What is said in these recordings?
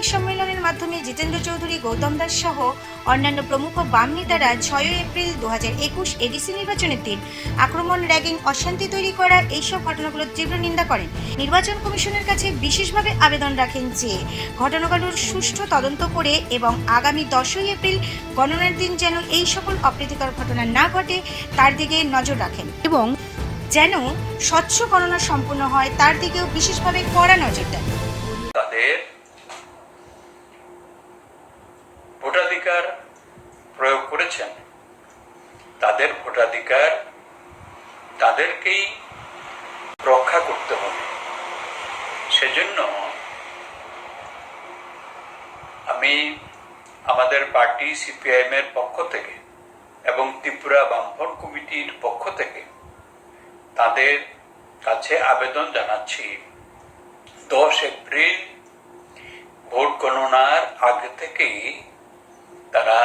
সাংবাদিক সম্মেলনের মাধ্যমে জিতেন্দ্র চৌধুরী, গৌতম দাস সহ অন্যান্য প্রমুখ বাম নেতারা ছয়ই এপ্রিল দু হাজার একুশ এডিসি নির্বাচনের দিন আক্রমণ, র্যাগিং, অশান্তি তৈরি করা এইসব ঘটনাগুলোর তীব্র নিন্দা করেন। নির্বাচন কমিশনের কাছে বিশেষভাবে আবেদন রাখেন যে ঘটনাগুলোর সুষ্ঠু তদন্ত করে এবং আগামী দশই এপ্রিল গণনার দিন যেন এই সকল অপ্রীতিকর ঘটনা না ঘটে, তার দিকে নজর রাখেন এবং যেন স্বচ্ছ গণনা সম্পূর্ণ হয়, তার দিকেও বিশেষভাবে কড়া নজর দেন। তাদের ভোটাধিকার প্রয়োগ করেছেন। তাদের ভোটাধিকার তাদেরকেই রক্ষা করতে হবে। সেজন্য আমি আমাদের পার্টি সিপিআইএম এর পক্ষ থেকে এবং ত্রিপুরা বামফ্রন্ট কমিটির পক্ষ থেকে তাদের কাছে আবেদন জানাচ্ছি, দশ এপ্রিল ভোট গণনার আগে থেকেই তারা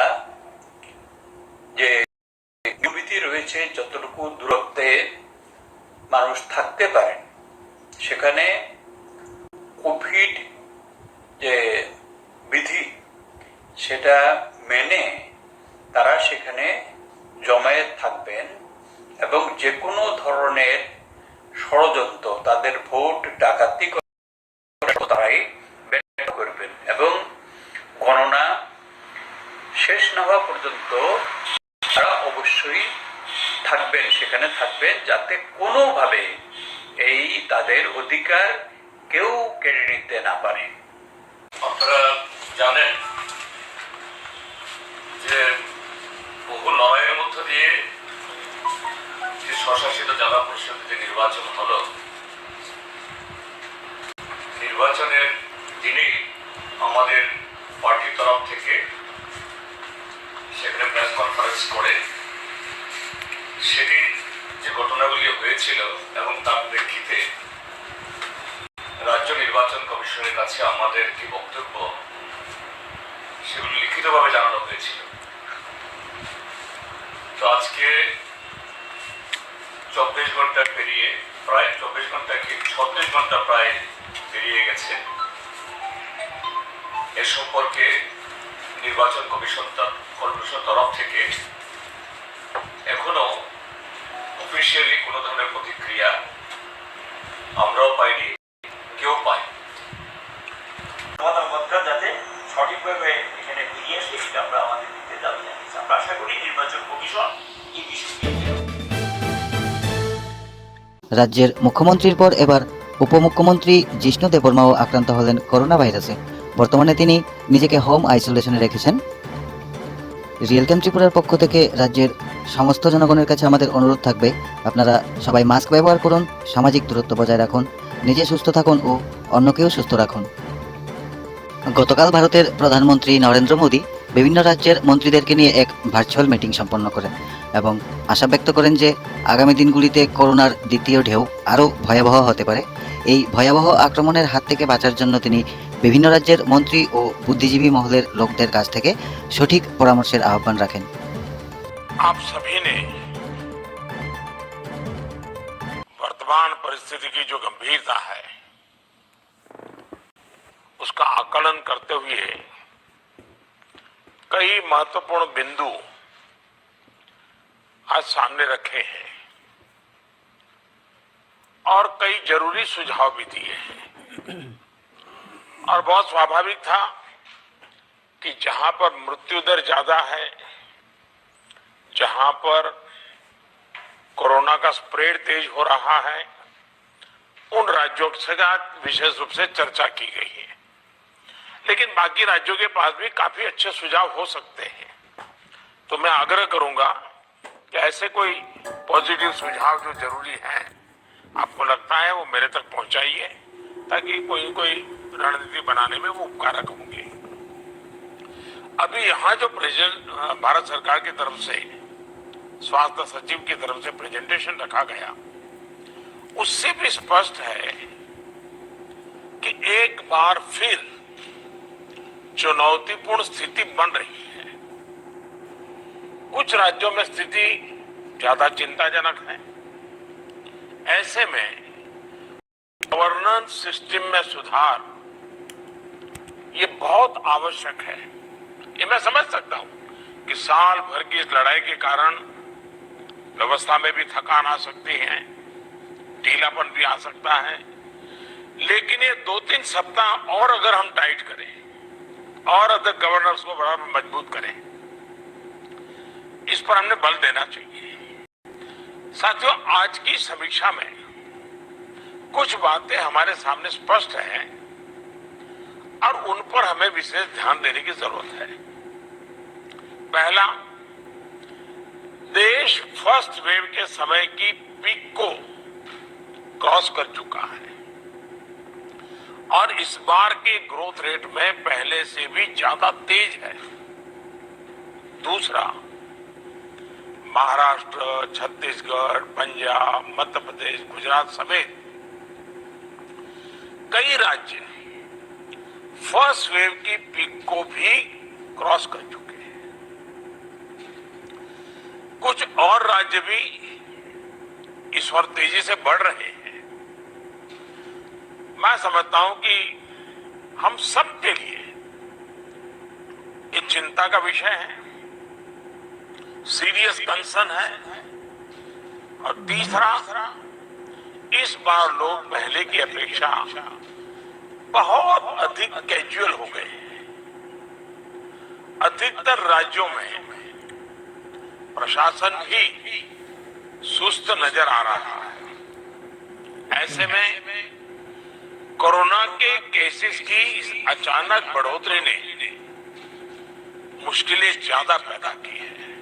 যে বিধি রয়েছে, যতটুকু দূরত্বে মানুষ থাকতে পারেন সেখানে কোভিড যে বিধি, সেটা মেনে তারা সেখানে জমায়েত থাকবেন এবং যে কোনো ধরনের ষড়যন্ত্র, তাদের ভোট ডাকাতি তারাই করবেন এবং গণনা না হওয়া পর্যন্ত তারা অবশ্যই থাকবেন, সেখানে থাকবেন, যাতে কোনোভাবে এই তাদের অধিকার কেউ কেড়ে নিতে না পারে। আপনারা জানেন যে বহু লড়াইয়ের মধ্য দিয়ে যে স্বশাসিত জেলা পরিষদের যে নির্বাচন হলো, নির্বাচনের দিনেই আমাদের পার্টির তরফ থেকে সেখানে প্রেস কনফারেন্স করে সেদিন যে ঘটনাগুলি হয়েছিল এবং তার প্রেক্ষিতে রাজ্য নির্বাচন কমিশনের কাছে আমাদের কি বক্তব্য, সেগুলো লিখিতভাবে জানানো হয়েছিল। তো আজকে চব্বিশ ঘণ্টা পেরিয়ে, প্রায় চব্বিশ ঘণ্টা কি, ছত্রিশ ঘণ্টা প্রায় পেরিয়ে গেছে। এ সম্পর্কে নির্বাচন কমিশন তা- তরফ থেকে এখনও অফিসিয়ালি কোনো ধরনের প্রতিক্রিয়া আমরাও পাইনি কেউ পাই যাতে সঠিকভাবে এখানে বেরিয়ে আসে সেটা আমরা আমাদের দিতে দাবি জানাচ্ছি আমরা আশা করি নির্বাচন কমিশন এই বিষয়টি রাজ্যের মুখ্যমন্ত্রীর পর এবার উপমুখ্যমন্ত্রী জিষ্ণু দেববর্মাও আক্রান্ত হলেন করোনা ভাইরাসে বর্তমানে তিনি নিজেকে হোম আইসোলেশনে রেখেছেন। রিয়েল ক্যাম ত্রিপুরার পক্ষ থেকে রাজ্যের সমস্ত জনগণের কাছে আমাদের অনুরোধ থাকবে, আপনারা সবাই মাস্ক ব্যবহার করুন, সামাজিক দূরত্ব বজায় রাখুন, নিজে সুস্থ থাকুন ও অন্যকেও সুস্থ রাখুন। গতকাল ভারতের প্রধানমন্ত্রী নরেন্দ্র মোদী বিভিন্ন রাজ্যের মন্ত্রীদেরকে নিয়ে এক ভার্চুয়াল মিটিং সম্পন্ন করেন এবং আশা ব্যক্ত করেন যে আগামী দিনগুলিতে করোনার দ্বিতীয় ঢেউ আরও ভয়াবহ হতে পারে। এই ভয়াবহ আক্রমণের হাত থেকে বাঁচার জন্য তিনি বিভিন্ন রাজ্যের মন্ত্রী ও বুদ্ধিজীবী মহলের লোকদের কাছ থেকে সঠিক পরামর্শের আহ্বান রাখেন आप सभी ने वर्तमान परिस्थिति की जो गंभीरता है उसका आकलन करते हुए कई महत्वपूर्ण बिंदु आज सामने रखे हैं और कई ज़रूरी सुझाव भी दिए हैं। और बहुत स्वाभाविक था कि जहाँ पर मृत्यु दर ज़्यादा है, जहाँ पर कोरोना का स्प्रेड तेज हो रहा है, उन राज्यों से विशेष रूप से चर्चा की गई है। लेकिन बाकी राज्यों के पास भी काफ़ी अच्छे सुझाव हो सकते हैं। तो मैं आग्रह करूँगा कि ऐसे कोई पॉजिटिव सुझाव जो ज़रूरी है आपको लगता है वो मेरे तक पहुंचाइए, ताकि कोई कोई रणनीति बनाने में वो उपकारक होंगे। अभी यहाँ जो प्रेजेंट, भारत सरकार की तरफ़ से, स्वास्थ्य सचिव की तरफ़ से प्रेजेंटेशन रखा गया, उससे भी स्पष्ट है कि एक बार फिर चुनौतीपूर्ण स्थिति बन रही है। कुछ राज्यों में स्थिति ज़्यादा चिंताजनक है ऐसे में गवर्नेंस सिस्टम में सुधार, ये बहुत आवश्यक है। ये मैं समझ सकता हूँ कि साल भर की इस लड़ाई के कारण व्यवस्था में भी थकान आ सकती है, ढीलापन भी आ सकता है। लेकिन ये दो तीन सप्ताह और अगर हम टाइट करें और अदर गवर्नर्स को बड़ा मज़बूत करें, इस पर हमने बल देना चाहिए। साथियों, आज की समीक्षा में कुछ बातें हमारे सामने स्पष्ट हैं और उन पर हमें विशेष ध्यान देने की ज़रूरत है। पहला, देश फ़र्स्ट वेव के समय की पीक को क्रॉस कर चुका है और इस बार के ग्रोथ रेट में पहले से भी ज़्यादा तेज है। दूसरा महाराष्ट्र, छत्तीसगढ़, पंजाब, मध्य प्रदेश, गुजरात समेत कई राज्य फ़र्स्ट वेव की पीक को भी क्रॉस कर चुके हैं। कुछ और राज्य भी इस पर तेज़ी से बढ़ रहे हैं। मैं समझता हूँ कि हम सबके लिए ये चिंता का विषय है। सीरियस कंसर्न है। और तीसरा, इस बार लोग पहले की अपेक्षा बहुत अधिक कैजुअल हो गए हैं। अधिकतर राज्यों में प्रशासन भी सुस्त नज़र आ रहा है। ऐसे में कोरोना के केसेस की इस अचानक बढ़ोतरी ने मुश्किलें ज़्यादा पैदा की है।